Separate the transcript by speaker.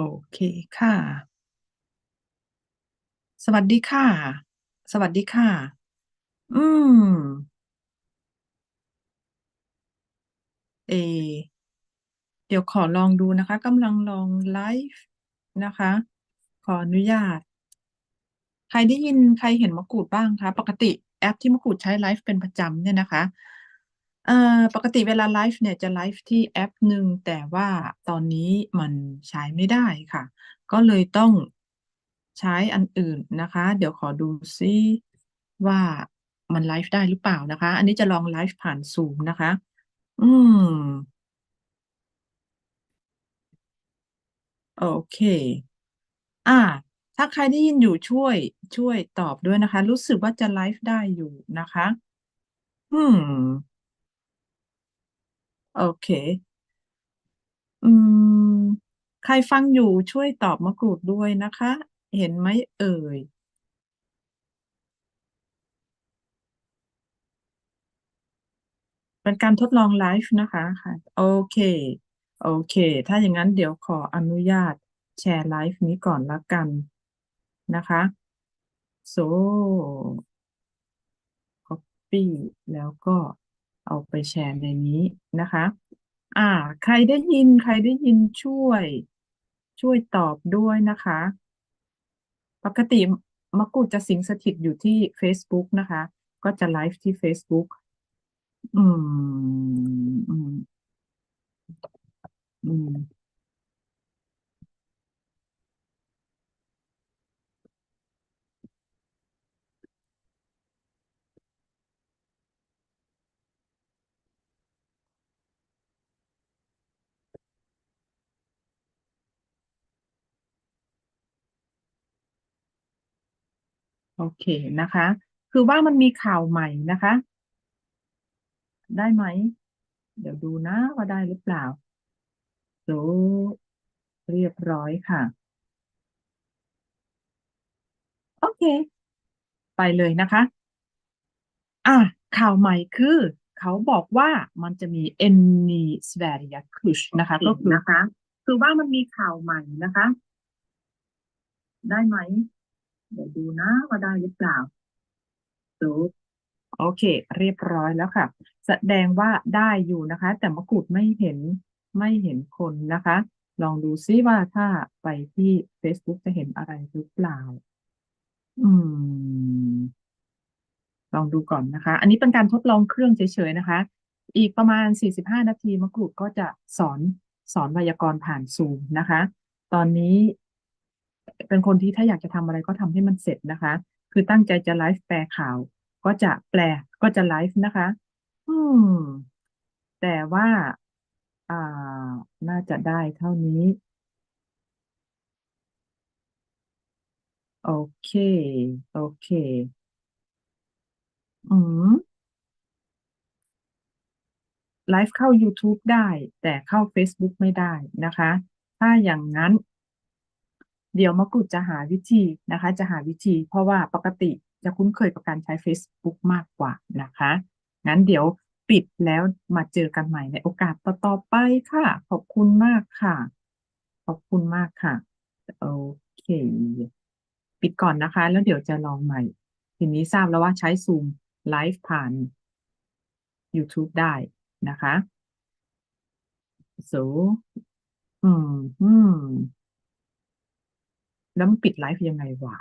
Speaker 1: โอเคค่ะ สวัสดีค่ะ สวัสดีค่ะ อืม เอ เดี๋ยวขอลองดูนะคะกำลังลองไลฟ์นะคะ ขออนุญาต ใครได้ยินใครเห็นมะกรูดบ้างคะ ปกติแอปที่มะกรูดใช้ไลฟ์เป็นประจำเนี่ยนะคะ เอ่อ ปกติเวลาไลฟ์เนี่ยจะไลฟ์ที่แอปหนึ่ง แต่ว่าตอนนี้มันใช้ไม่ได้ค่ะ ก็เลยต้องใช้อันอื่นนะคะ เดี๋ยวขอดูซิว่ามันไลฟ์ได้หรือเปล่านะคะ อันนี้จะลองไลฟ์ผ่าน Zoom นะคะ อืม โอเค อ่า ถ้าใครได้ยินอยู่ช่วย ช่วยตอบด้วยนะคะ รู้สึกว่าจะไลฟ์ได้อยู่นะคะ อืม โอเคอืม ใครฟังอยู่ช่วยตอบมะกรูดด้วยนะคะ เห็นไหมเอ่ย?เป็นการทดลองไลฟ์นะคะค่ะ โอเค โอเค ถ้าอย่างงั้นเดี๋ยวขออนุญาตแชร์ไลฟ์นี้ก่อนล้วกันนะคะ So Copy แล้วก็ เอาไปแชร์ในนี้นะคะ อ่า ใครได้ยินใครได้ยินช่วย ช่วยตอบด้วยนะคะ ปกติมกรูจะสิงสถิตอยู่ที่เฟซบุ๊กนะคะ ก็จะไลฟ์ที่เฟซบุ๊กอืม อืม อืม โอเคนะคะ คือว่ามันมีข่าวใหม่นะคะ ได้ไหม?เดี๋ยวดูนะว่าได้หรือเปล่า?โอ้เรียบร้อยค่ะ โอเค ไปเลยนะคะอาข่าวใหม่คือ เขาบอกว่ามันจะมี En ny Sverigekurs นะคะก็คือนะคะ คือว่ามันมีข่าวใหม่นะคะ ได้ไหม? เดี๋ยวดูนะว่าได้หรือเปล่า?ดูโอเค เรียบร้อยแล้วค่ะ แสดงว่าได้อยู่นะคะ แต่มะกรูดไม่เห็นไม่เห็นคนนะคะ ลองดูซิว่าถ้าไปที่เฟซบุ๊กจะเห็นอะไรหรือเปล่า?อืม ลองดูก่อนนะคะ อันนี้เป็นการทดลองเครื่องเฉยๆนะคะ อีกประมาณ 45 นาทีมะกรูดก็จะสอนสอนไวยากรณ์ผ่าน Zoom นะคะ ตอนนี้ เป็นคนที่ถ้าอยากจะทำอะไรก็ทำให้มันเสร็จนะคะ คือตั้งใจจะไลฟ์แปลข่าว ก็จะแปลก็จะไลฟ์นะคะ อืม แต่ว่าอ่าน่าจะได้เท่านี้ โอเค โอเค อืมไลฟ์เข้ายูทูบได้ แต่เข้าเฟซบุ๊กไม่ได้นะคะ ถ้าอย่างงั้น เดี๋ยวมะกรูดจะหาวิธีนะคะ จะหาวิธี เพราะว่าปกติจะคุ้นเคยกับการใช้เฟซบุ๊กมากกว่านะคะ งั้นเดี๋ยวปิดแล้วมาเจอกันใหม่ในโอกาสต่อๆไปค่ะ ขอบคุณมากค่ะ ขอบคุณมากค่ะ โอเค ปิดก่อนนะคะ แล้วเดี๋ยวจะลองใหม่ ทีนี้ทราบแล้วว่าใช้ Zoom ไลฟ์ผ่านยูทูบได้นะคะ So อือฮึ แล้วมันปิดไลฟ์ยังไงวะ?